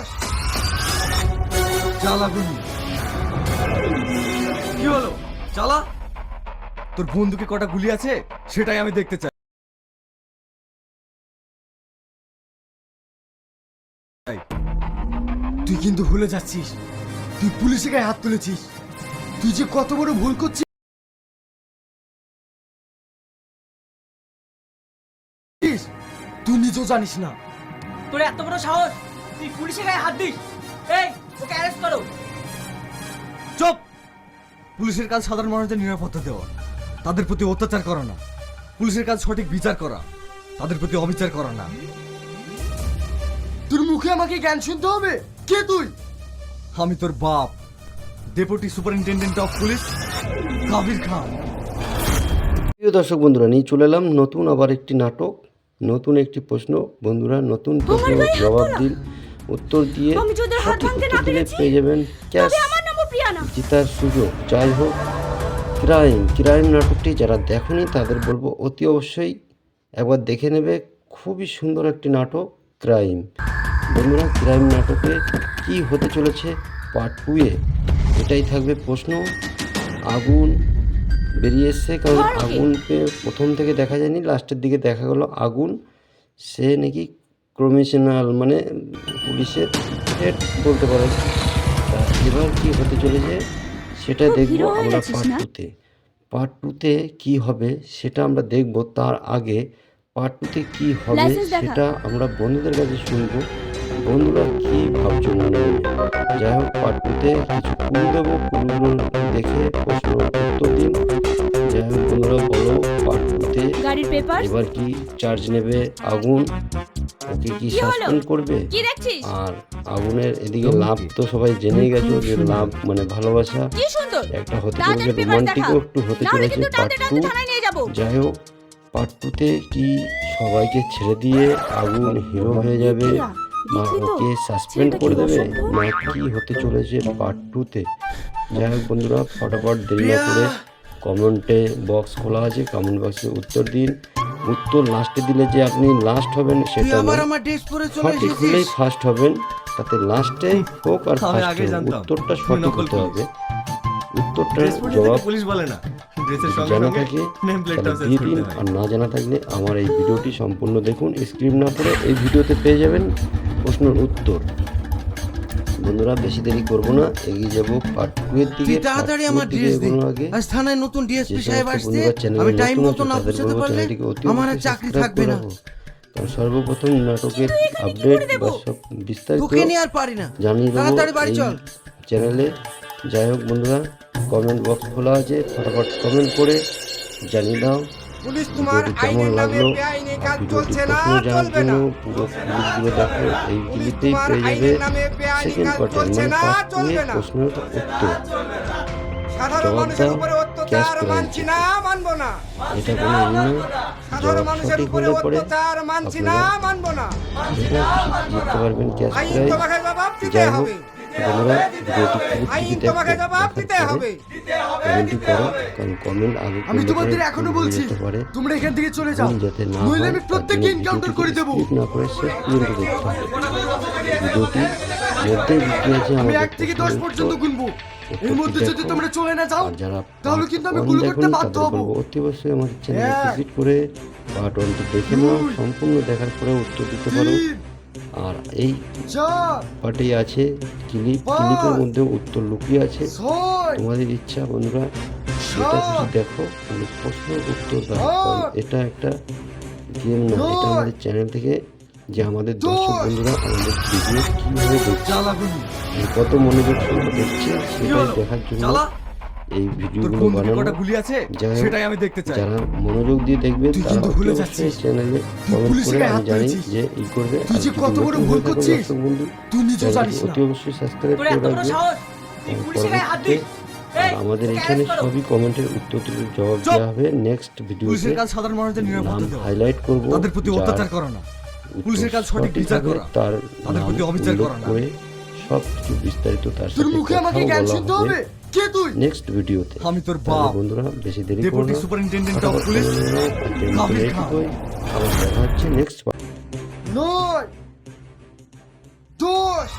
দোষ চালা গুলি। কি হলো? চালা? তোর বন্দুকে কটা গুলি আছে? সেটাই আমি দেখতে চাই। তুই কিন্তু ভুলে যাচ্ছিস। তুই পুলিশের গায়ে হাত তুলেছিস। তুই যে কত বড় ভুল করছিস। তুই নিজেও জানিস না। তোর এত বড় সাহস? তুই পুলিশের গায়ে হাত দিস। এই ওকে অ্যারেস্ট করো। চুপ! পুলিশের কাজ সাধারণ মানুষদের নিরাপত্তা দেওয়া। তাদের প্রতি অত্যাচার করা না। পুলিশের কাজ সঠিক বিচার করা। তাদের প্রতি অবিচার করা না। তোর মুখে আমাকে জ্ঞান শুনতে হবে? কে তুই? আমি তোর বাপ। Deputy superintendent of police Kabir Khan. প্রিয় দর্শক বন্ধুরা নিয়ে চলে এলাম নতুন আবার একটি নাটক নতুন একটি প্রশ্ন। বন্ধুরা নতুন প্রশ্ন জবাব দিন। উত্তর দিয়ে সঠিক উত্তর দিলে পেয়ে যাবেন ক্যাশ। জেতার সুযোগ যাই হোক। ক্রাইম ক্রাইম নাটকটি যারা দেখেনি তাদের বলব অতি অবশ্যই একবার দেখে নেবে। খুবই সুন্দর একটি নাটক ক্রাইম। বন্ধুরা ক্রাইম নাটকে কি হতে চলেছে পার্ট টুয়ে এটাই থাকবে প্রশ্ন। আগুন বেরিয়ে এসছে কারণ আগুনকে প্রথম থেকে দেখা যায়নি লাস্টের দিকে দেখা গেল আগুন। সে নাকি কমিশনাল মানে পুলিশের হেড বলতে পারে। এবার কি হতে চলেছে সেটা খুব দেখব আমরা পার্ট টুতে পার্ট টুতে কি হবে সেটা আমরা দেখব তার আগে পার্ট টুতে কি হবে সেটা আমরা বন্ধুদের কাছে শুনব। বন্ধুরা কি ভাবছ মনে মনে যাই হোক পার্ট টুতে কিছু কুল দেবো কুলগুলো দেখে প্রশ্ন উত্তর দিন। যাই হোক বন্ধুরা বলো পার্ট টুতে এবার কি চার্জ নেবে আগুন? ওকে কি? সাসপেন্ড করবে? কি দেখছিস? আর আগুনের এদিকে লাভ তো সবাই জেনেই গেছো যে লাভ মানে ভালোবাসা। একটা হতে চলেছে রোমান্টিকও একটু হতে চলেছে কিন্তু পার্ট টু যাই হোক পার্ট টুতে কি সবাইকে ছেড়ে দিয়ে আগুন হিরো হয়ে যাবে? তো? ওকে সাসপেন্ড করে দেবে? না কি হতে চলেছে পার্ট টুতে যাই হোক বন্ধুরা ফটাফট দেরি না করে কমেন্টে বক্স খোলা আছে কমেন্ট বক্সে উত্তর দিন। উত্তর লাস্টে দিলে যে আপনি লাস্ট হবেন সেটা আবার নয়। আমার ড্রেস পরে চলে সঠিক হলেই ফার্স্ট হবেন তাতে লাস্টে হোক আর আমি ফার্স্ট আগে হোক জানতাম, উত্তরটা সঠিক হতে হবে। উত্তরটা ড্রেস পরে জবাব পুলিশ বলে না। ড্রেসের সঙ্গে জানা থাকে দিয়ে দিন। আর না জানা থাকলে আমার এই ভিডিওটি সম্পূর্ণ দেখুন। স্ক্রিপ্ট না পড়ে এই ভিডিওতে পেয়ে যাবেন প্রশ্নের উত্তর। বন্ধুরা বেশি দেরি করব না এগিয়ে যাব পার্ট টু এর দিকে তাড়াতাড়ি আমার ড্রেস দে। আজ থানায় নতুন ডিএসপি সাহেব আসছে চ্যানেলে আমি টাইম মতো না পৌঁছাতে পারলে আমার চাকরি থাকবে না। সর্বপ্রথম নাটকের আপডেট বা সব বিস্তারিত তোকে নিয়ে আর পারি না। জানিয়ে দেবো তাড়াতাড়ি বাড়ি চল। চ্যানেলে যাই হোক বন্ধুরা কমেন্ট বক্স খোলা আছে ফটাফট কমেন্ট করে জানিয়ে দাও। পুলিশ তোমার কেমন আইনের নামে লাগল? বেআইনি কাজ চলছে না চলবে না। পুরো ক্লিপগুলো দেখো এই ক্লিপেই পেয়ে যাবে। সেকেন্ড চলছে মানে না পার্ট টু চলবে এর না। প্রশ্নের উত্তর জবাব দাও, ক্যাশ না এটা কোনো ইয়ে জবাব সঠিক হলে পরে আপনারা লিখতে পারবেন ক্যাশ প্রাইজ দিতে যাই হোক হবে। বন্ধুরা ভিডিওটি পুরো আইন থেকে দেখো তোমাকে জবাব দিতে দেখার পরে কমেন্টই করো কারণ কমেন্ট আগে আমি তোমাদের এখনও বলছি তোমরা এখান থেকে চলে যাও। যাতে না নইলে আমি প্রত্যেককে এনকাউন্টার করে দেবো। না করে শেষ পর্যন্ত দেখতে হবে। ভিডিওটি মধ্যে লুকিয়ে আছে আমি এক থেকে দশ পর্যন্ত গুনবো। এর মধ্যে যদি তোমরা চলে না যাও তাহলে কিন্তু আমি করতে বাধ্য হব। অতি অবশ্যই আমার চ্যানেল ভিজিট করে পার্ট ওয়ানটি দেখে নাও। সম্পূর্ণ দেখার পরে উত্তর দিতে পারো। আর এই চার পার্টেই আছে ক্লিপ ক্লিপের মধ্যে উত্তর লুকিয়ে আছে। তোমাদের ইচ্ছা বন্ধুরা যেটা খুশি দেখো কোনো প্রশ্নের উত্তর দাও। এটা একটা গেম না এটা আমাদের চ্যানেল থেকে যে আমাদের দর্শক বন্ধুরা আমাদের ভিডিও কীভাবে দেখছে কত মনোযোগ সঙ্গে দেখছে সেটাই দেখার জন্য এই ভিডিওগুলো বানানো। সেটাই আমি দেখতে চাই। যারা মনোযোগ দিয়ে দেখবে তারা ভুলে অবশ্যই চ্যানেলে কমেন্ট করে আমি জানি যে ই করবে আর যদি কত বড় নতুন ভুল হয়ে থাকো করছিস। দর্শক বন্ধু অতি অবশ্যই সাবস্ক্রাইব করে রাখবে। আমাদের এখানে সবই কমেন্টের উত্তর জবাব দেওয়া হবে। নেক্সট ভিডিওতে সাধারণ মানুষদের নিরাপত্তা হাইলাইট করব। তাদের প্রতি অত্যাচার করা না। পুলিশের কাজ সঠিক বিচার করা তার তাদের প্রতি অবিচার করা না। সব কিছু বিস্তারিত তার তোর সাথে মুখে আমাকে জ্ঞান শুনতে হবে কে তুই? নেক্সট ভিডিওতে আমি তোর বাপ। বন্ধুরা বেশি দেরি করো ডেপুটি না। সুপারিনটেন্ডেন্ট অফ পুলিশ এইটুকুই। খান। আবার দেখা হচ্ছে নেক্সট নয় দশ।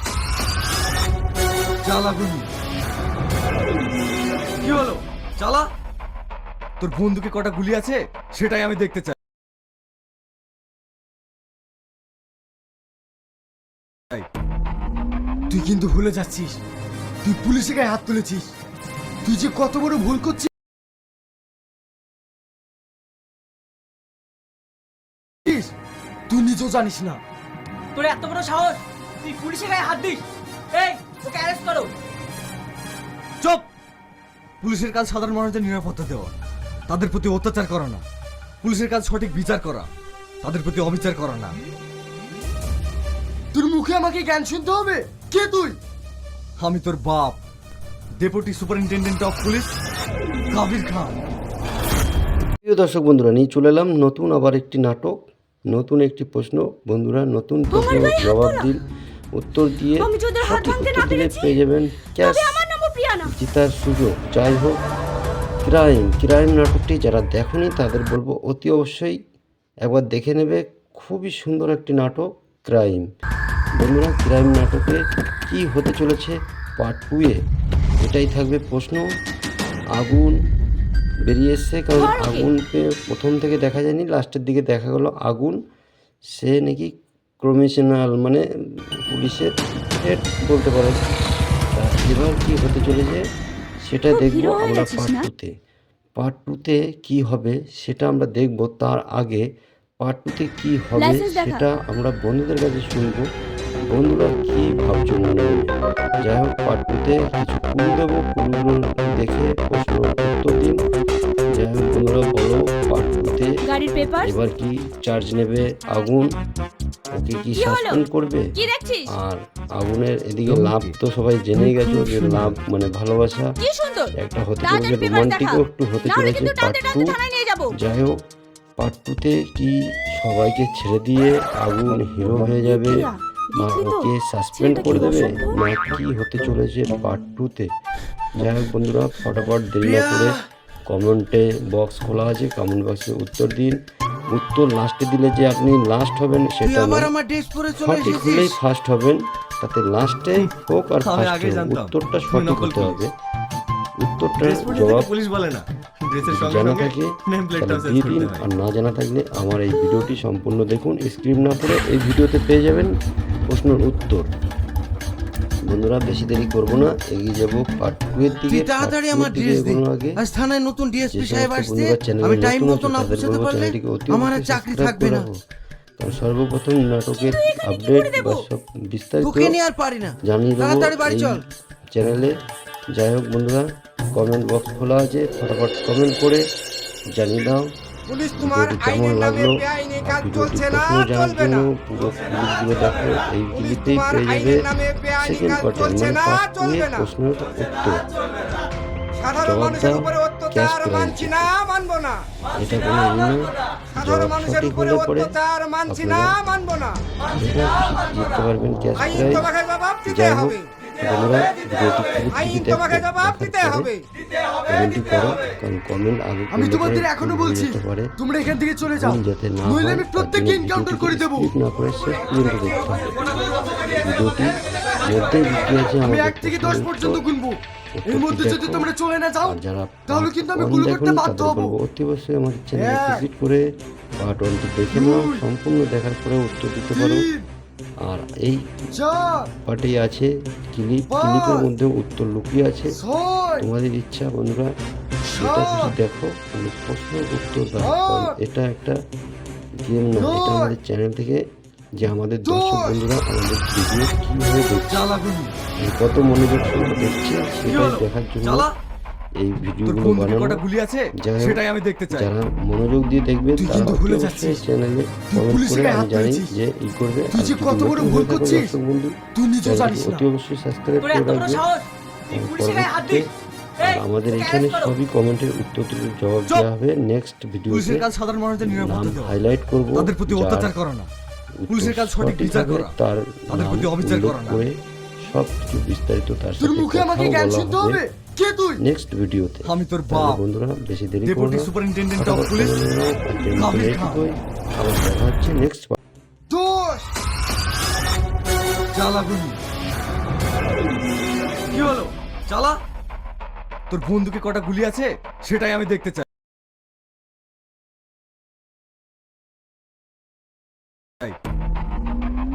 চালাগুনি কি হলো? চালা? তোর বন্দুকে কটা গুলি আছে? সেটাই আমি দেখতে চাই। তুই কিন্তু ভুলে যাচ্ছিস। তুই পুলিশের গায়ে হাত তুলেছিস। তুই যে কত বড় ভুল করছিস। তুই নিজেও জানিস না। তোর এত বড় সাহস তুই পুলিশের গায়ে হাত দিস। এই ওকে অ্যারেস্ট করো। চুপ! পুলিশের কাজ সাধারণ মানুষদের নিরাপত্তা দেওয়া। তাদের প্রতি অত্যাচার করা না। পুলিশের কাজ সঠিক বিচার করা। তাদের প্রতি অবিচার করা না। তোর মুখে আমাকে জ্ঞান শুনতে হবে? কে তুই? আমি তোর বাপ deputy superintendent of police Kabir Khan. প্রিয় দর্শক বন্ধুরা নিয়ে চলে এলাম নতুন আবার একটি নাটক নতুন একটি প্রশ্ন। বন্ধুরা নতুন প্রশ্ন জবাব দিন উত্তর দিয়ে আমি যদি হাত সঠিক ভাঙতে উত্তর না দিলে পেরেছি, পেয়ে যাবেন ক্যাশ তবে আমার নামও প্রিয়ানা জেতার সুযোগ। যাই হোক ক্রাইম ক্রাইম নাটকটি যারা দেখনি তাদের বলব অতি অবশ্যই একবার দেখে নেবে। খুবই সুন্দর একটি নাটক ক্রাইম। বন্ধুরা ক্রাইম নাটকে কি হতে চলেছে পার্ট টুয়ে এটাই থাকবে প্রশ্ন। আগুন বেরিয়ে এসছে কারণ আগুনকে প্রথম থেকে দেখা যায়নি লাস্টের দিকে দেখা গেল আগুন। সে নাকি ক্রমিশনাল মানে পুলিশের হেড বলতে পারে। তা এবার কি হতে চলেছে সেটা খুব দেখব আমরা পার্ট টুতে পার্ট টুতে কি হবে সেটা আমরা দেখব। তার আগে পার্ট টুতে কি হবে সেটা আমরা বন্ধুদের কাছে শুনব। বন্ধুরা কি ভাবছ মনে মনে যাই হোক পার্ট টুতে কিছু কুলু দেবো কুলুগুলো দেখে প্রশ্ন উত্তর দিন। যাই হোক বন্ধুরা বলো পার্ট টুতে গাড়ির পেপার এবার কি চার্জ নেবে আগুন? ওকে কি কি সাসপেন্ড করবে? আর আগুনের এদিকে লাভ তো সবাই জেনেই গেছো যে লাভ মানে ভালোবাসা। একটা হতে চলেছে রোমান্টিকও একটু হতে চলেছে পার্ট টু যাই হোক পার্ট টুতে কি সবাইকে ছেড়ে দিয়ে আগুন হিরো হয়ে যাবে? না ওকে সাসপেন্ড করে দেবে। না কি হতে চলেছে পার্ট টুতে যাই হোক বন্ধুরা ফটাফট দেরি না করে কমেন্টে বক্স খোলা আছে কমেন্ট বক্সে উত্তর দিন। উত্তর লাস্টে দিলে যে আপনি লাস্ট হবেন সেটা আবার নয়। আমার ড্রেস পরে চলে সঠিক হলেই ফার্স্ট হবেন তাতে লাস্টে হোক আর আমি ফার্স্ট হোক উত্তরটা সঠিক হতে হবে। উত্তরটা জবাব পুলিশ বলে না। ড্রেসের সঙ্গে জানা থাকে দিয়ে দিন। আর না জানা থাকলে আমার এই ভিডিওটি সম্পূর্ণ দেখুন। স্ক্রিপ না পড়ে এই ভিডিওতে পেয়ে যাবেন। প্রশ্নের উত্তর। বন্ধুরা বেশি দেরি করব না এগিয়ে যাব পার্ট টু এর দিকে তাড়াতাড়ি আমার ড্রেস দে। এগোনোর আগে। আজ থানায় নতুন ডিএসপি সাহেব আসছে আমি টাইম মতো না পৌঁছাতে পারলে আমার চাকরি থাকবে না। সর্বপ্রথম নাটকের আপডেট বা সব বিস্তারিত তোকে নিয়ে আর পারি না। জানিয়ে দেবো তাড়াতাড়ি বাড়ি চল। চ্যানেলে যাই হোক বন্ধুরা কমেন্ট বক্স খোলা আছে ফটাফট কমেন্ট করে জানিয়ে দাও। পুলিশ তোমার আইনের নামে বেআইনি কাজ চলছে না চলবে না। পুরো ক্লিপগুলো দেখো এই পুলিশ পেয়ে যাবে। সেকেন্ড চলছে মানে না পার্ট টু চলবে এর না। প্রশ্নের উত্তর। সাধারণ মানুষের উপরে অত্যাচার মানছি না মানবো না। এটা কোনো ই নয় সাধারণ মানুষের উপরে অত্যাচার মানছি না মানবো না। জিততে পারবেন ক্যাশ প্রাইজ যাই হোক বন্ধুরা ভিডিওটি হবে। কমেন্টটি করো কারণ কমেন্ট আগে আমি তোমাদের এখনও বলছি তোমরা এখান থেকে চলে যাও। যাতে না নইলে আমি প্রত্যেককে এনকাউন্টার করে দেবো। না করে শেষ পর্যন্ত দেখতে হবে। ভিডিওটি মধ্যেই লুকিয়ে আছে আমি এক থেকে দশ পর্যন্ত। গুনবো। এর মধ্যে যদি তোমরা চলে না যাও তাহলে কিন্তু আমি গুলো করতে বাধ্য হব। বলব অতি অবশ্যই আমাদের চ্যানেলে ভিজিট করে পার্ট ওয়ানটি দেখে নাও সম্পূর্ণ দেখার পরে উত্তর দিতে পারো। আর এই পার্টেই আছে ক্লিপ ক্লিপের মধ্যে উত্তর লুকিয়ে আছে। তোমাদের ইচ্ছা বন্ধুরা যেটা খুশি দেখো কিন্তু প্রশ্নের উত্তর দাও। এটা একটা গেম না এটা আমাদের চ্যানেল থেকে যে আমাদের দর্শক বন্ধুরা আমাদের ভিডিও কীভাবে দেখছে কত মনোযোগ দেখছে সেটা দেখার জন্য এই ভিডিওগুলো বানানো কটা গুলি আছে সেটাই আমি দেখতে চাই। যারা মনোযোগ দিয়ে দেখবে তারা কিন্তু ভুলে অবশ্যই চ্যানেলে কমেন্ট করে আমি জানি যে ই করবে। তুই যে কত বড় ভুল করছিস, বন্ধু তুই চ্যানেলটি জানিস না। অতি অবশ্যই সাবস্ক্রাইব করে এত রাখবে। তুই আর পুলিশের গায়ে হাত দিস আমাদের এখানে সবই কমেন্টের উত্তর জবাব দেওয়া হবে নেক্সট ভিডিওতে পুলিশের কাজ সাধারণ মানুষদের নিরাপত্তা দেওয়া। হাইলাইট করব তাদের প্রতি অত্যাচার করা না। পুলিশের কাজ সঠিক বিচার করা। তার তাদের প্রতি অবিচার করা না। সব কিছু বিস্তারিত তার তোর সাথে বলা হবে। হবে? কে তুই? নেক্সট ভিডিওতে আমি তোর বাপ। বন্ধুরা বেশি দেরি করো deputy superintendent of police Kabir Khan. আবার দেখা হচ্ছে নেক্সট দোষ চালাগুনি কি হলো? চালা? তোর বন্দুকে কটা গুলি আছে? সেটাই আমি দেখতে চাই।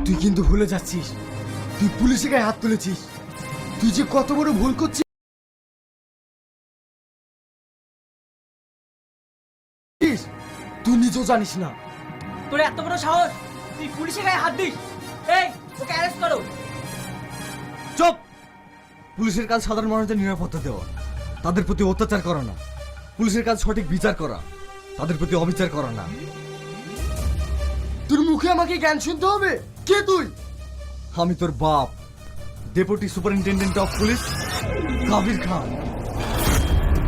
তুই কিন্তু ভুলে যাচ্ছিস। তুই পুলিশের গায়ে হাত তুলেছিস। তুই যে কত বড় ভুল করছিস। তুই নিজেও জানিস না। তোর এত বড় সাহস? তুই পুলিশের গায়ে হাত দিস। এই ওকে অ্যারেস্ট করো। চুপ! পুলিশের কাজ সাধারণ মানুষদের নিরাপত্তা দেওয়া। তাদের প্রতি অত্যাচার করা না। পুলিশের কাজ সঠিক বিচার করা। তাদের প্রতি অবিচার করা না। তোর মুখে আমাকে জ্ঞান শুনতে হবে? কে তুই? আমি তোর বাপ। Deputy superintendent of police Kabir Khan.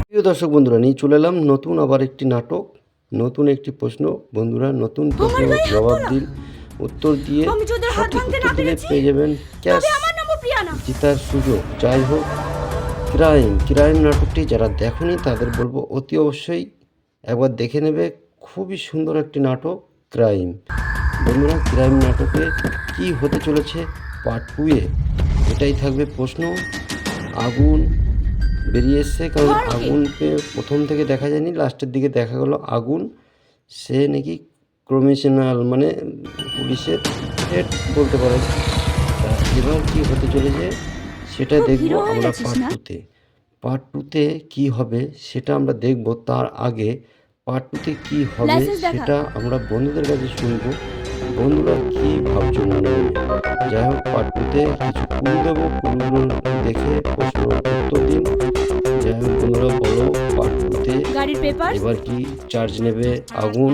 প্রিয় দর্শক বন্ধুরা নিয়ে চলে এলাম নতুন আবার একটি নাটক। নতুন একটি প্রশ্ন বন্ধুরা নতুন প্রশ্ন জবাব দিন উত্তর দিয়ে সঠিক উত্তর না দিলে পেরেছি, পেয়ে যাবেন ক্যাশ জেতার সুযোগ। যাই হোক ক্রাইম ক্রাইম নাটকটি যারা দেখনি তাদের বলব অতি অবশ্যই একবার দেখে নেবে। খুবই সুন্দর একটি নাটক ক্রাইম। বন্ধুরা ক্রাইম নাটকে কি হতে চলেছে? পার্ট টুয়ে এটাই থাকবে প্রশ্ন। আগুন বেরিয়ে এসছে কারণ আগুনকে প্রথম থেকে দেখা যায়নি লাস্টের দিকে দেখা গেল আগুন। সে নাকি ক্রমিশনাল মানে পুলিশের হেড বলতে পারে। এবার কি হতে চলেছে সেটা খুব দেখব আমরা পার্ট টুতে পার্ট টুতে কি হবে সেটা আমরা দেখব। তার আগে পার্ট টুতে কি হবে সেটা আমরা বন্ধুদের কাছে শুনব। বন্ধুরা কি ভাবছ মনে মনে যাই হোক পার্ট টুতে কিছু কুলু দেবো। কুলুগুলো দেখে প্রশ্ন উত্তর দিন। হোক বন্ধুরা বলো পার্ট টুতে গাড়ির পেপার এবার কি চার্জ নেবে আগুন?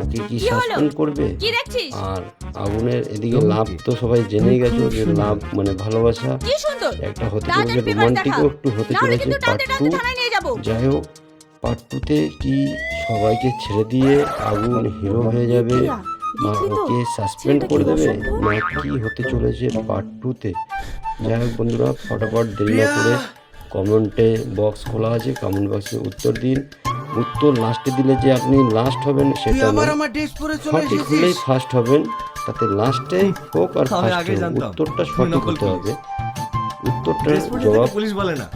ওকে কি কি সাসপেন্ড করবে? কি দেখছিস? আর আগুনের এদিকে লাভ তো সবাই জেনেই গেছো যে লাভ মানে ভালোবাসা। কি সুন্দর। একটা হতে চলেছে রোমান্টিকও একটু হতে চলেছে পার্ট টু যাই হোক পার্ট টুতে কি সবাইকে ছেড়ে দিয়ে আগুন হিরো হয়ে যাবে? তো? ওকে সাসপেন্ড করে দেবে? না কি হতে চলেছে পার্ট টুতে যাই হোক বন্ধুরা ফটাফট দেরি না করে কমেন্টে বক্স খোলা আছে কমেন্ট বক্সে উত্তর দিন। উত্তর লাস্টে দিলে যে আপনি লাস্ট হবেন সেটা চলে সঠিক হলেই ফার্স্ট হবেন তাতে লাস্টে হোক আর আমি ফার্স্ট হোক জানতাম। উত্তরটা সঠিক হতে হবে। উত্তরটা জবাব পুলিশ বলে না?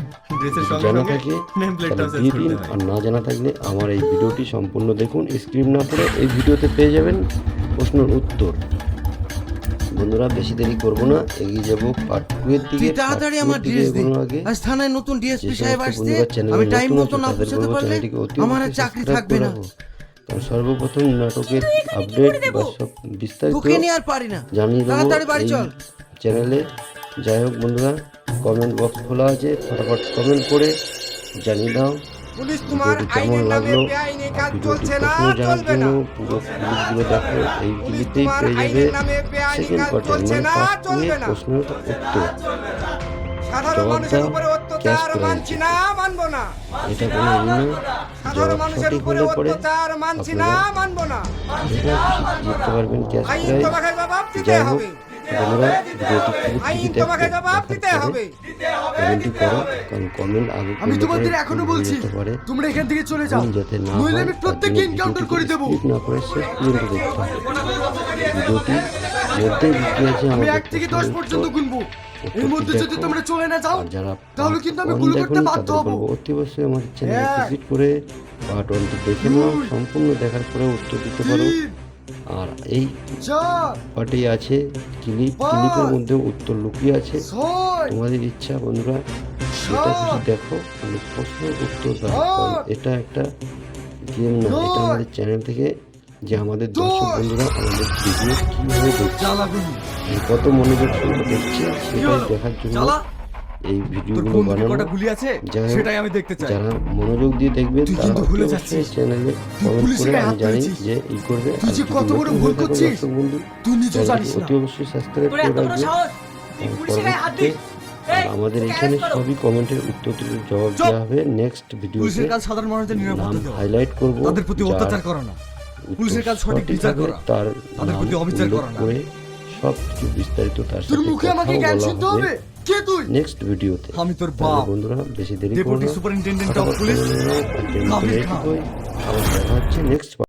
জানা থাকে দিয়ে দিন আর না জানা থাকলে আমার এই ভিডিওটি সম্পূর্ণ দেখুন স্ক্রিন না পড়ে এই ভিডিওতে পেয়ে যাবেন প্রশ্নের উত্তর। বন্ধুরা বেশি দেরি করব না। এগিয়ে যাব পার্ট টু এর দিকে তাড়াতাড়ি আমার ড্রেস দে। এগোনোর আগে। আজ থানায় নতুন ডিএসপি সাহেব আসছে আমি টাইম মতো না পৌঁছাতে পারলে আমার চাকরি থাকবে না। সর্বপ্রথম নাটকের আপডেট বা সব বিস্তারিত আর পারি না। জানিয়ে দেবো চ্যানেলে যাই হোক বন্ধুরা কমেন্ট বক্স খোলা আছে ফটাফট কমেন্ট করে জানিয়ে দাও। কেমন লাগল বেআইনি কাজ চলছে না চলবে না। পুরো ক্লিপগুলো দেখো এই পুলিশ পেয়ে যাবে আইনের নামে বেআইনি সেকেন্ড কাজ মানে প্রশ্নের উত্তর। সাধারণ মানুষের উপরে অত্যাচার মানছি না মানবো না। এটা কোনো ই না। সাধারণ মানুষের উপরে অত্যাচার মানছি না মানবো না। যেটা জিততে পারবেন ক্যাশ প্রাইজ যাই হোক হবে। বন্ধুরা ভিডিওটি দিতে হবে। কমেন্টটি করো কারণ কমেন্ট আগে আমি তোমাদের এখনও বলছি তোমরা এখান থেকে চলে যাও। যাতে না নইলে হয় আমি প্রত্যেককে এনকাউন্টার করে দেবো। না করে শেষ পর্যন্ত দেখতে হবে। ভিডিওটি মধ্যে আছে আমি এক থেকে দশ পর্যন্ত। গুনবো। এর মধ্যে যদি তোমরা চলে না যাও তাহলে কিন্তু আমি গুলো করতে বাধ্য হব। অতি অবশ্যই আমার চ্যানেল। ভিজিট করে পার্ট ওয়ানটি দেখে নাও সম্পূর্ণ দেখার পরে উত্তর দিতে পারো। আর এই পার্টেই আছে ক্লিপ পাঁচ। ক্লিপের মধ্যে উত্তর লুকিয়ে আছে। তোমাদের ইচ্ছা বন্ধুরা যেটা খুশি দেখো কিন্তু প্রশ্নের উত্তর দাও। এটা একটা গেম না এটা আমাদের চ্যানেল থেকে যে আমাদের দর্শক বন্ধুরা আমাদের ভিডিও কীভাবে দেখছে কত মনোযোগ দেখছে কি সেটাই দেখার জন্য এই ভিডিওগুলো বানানো কটা গুলি আছে? সেটাই আমি দেখতে চাই। যারা মনোযোগ দিয়ে দেখবে তারা। অবশ্যই চ্যানেলে কমেন্ট করে আমি জানি যে ই করবে। তুই যে কত বড় ভুল করছিস। বন্ধু তুই চ্যানেলটি জানিস না। অতি অবশ্যই সাবস্ক্রাইব করে এত রাখবে। তুই আর পুলিশের গায়ে হাত দিস। আমাদের এখানে সবই কমেন্টের উত্তর জবাব দেওয়া হবে নেক্সট ভিডিওতে পুলিশের কাজ সাধারণ মানুষদের নিরাপত্তা দেওয়া। হাইলাইট করব তাদের প্রতি অত্যাচার করা না। পুলিশের কাজ সঠিক বিচার করা। তার তাদের প্রতি অবিচার করা না। সব কিছু বিস্তারিত তার তোর সাথে বলা হবে। হবে? কে তুই? নেক্সট ভিডিওতে আমি তোর বাপ। বন্ধুরা বেশি দেরি করো ডেপুটি সুপারিনটেনডেন্ট অফ পুলিশ। আবার দেখা হচ্ছে নেক্সট